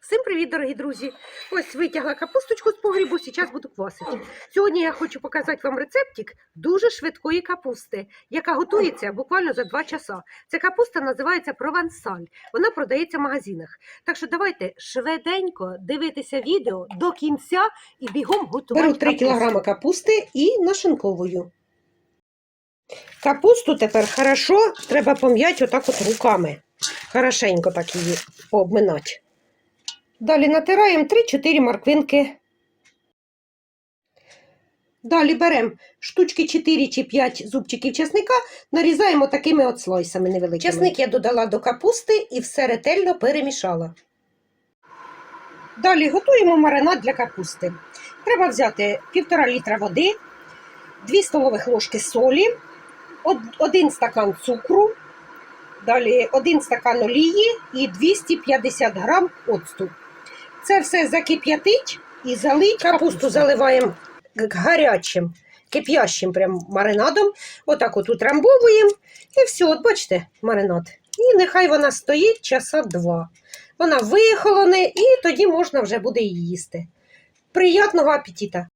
Всім привіт, дорогі друзі! Ось витягла капусточку з погрібу, зараз буду квасити. Сьогодні я хочу показати вам рецептик дуже швидкої капусти, яка готується буквально за 2 часа. Ця капуста називається провансаль. Вона продається в магазинах. Так що давайте швиденько дивитися відео до кінця і бігом готувати. Беру 3 капусту. кг капусти і нашинковую. Капусту тепер хорошо треба пом'яти отак от руками. Хорошенько так її обминати. Далі натираємо 3-4 морквинки. Далі беремо штучки 4 чи 5 зубчиків чесника, нарізаємо такими от слойсами невеликими. Чесник я додала до капусти і все ретельно перемішала. Далі готуємо маринад для капусти. Треба взяти 1,5 літра води, 2 столових ложки солі, 1 стакан цукру, далі 1 стакан олії і 250 грам оцту. Це все закип'ятить і залить. Капусту заливаємо гарячим, кип'ящим прям маринадом. Отак от утрамбовуємо. І все, от бачите, маринад. І нехай вона стоїть часа два. Вона вихолоне, і тоді можна вже буде її їсти. Приятного апетита!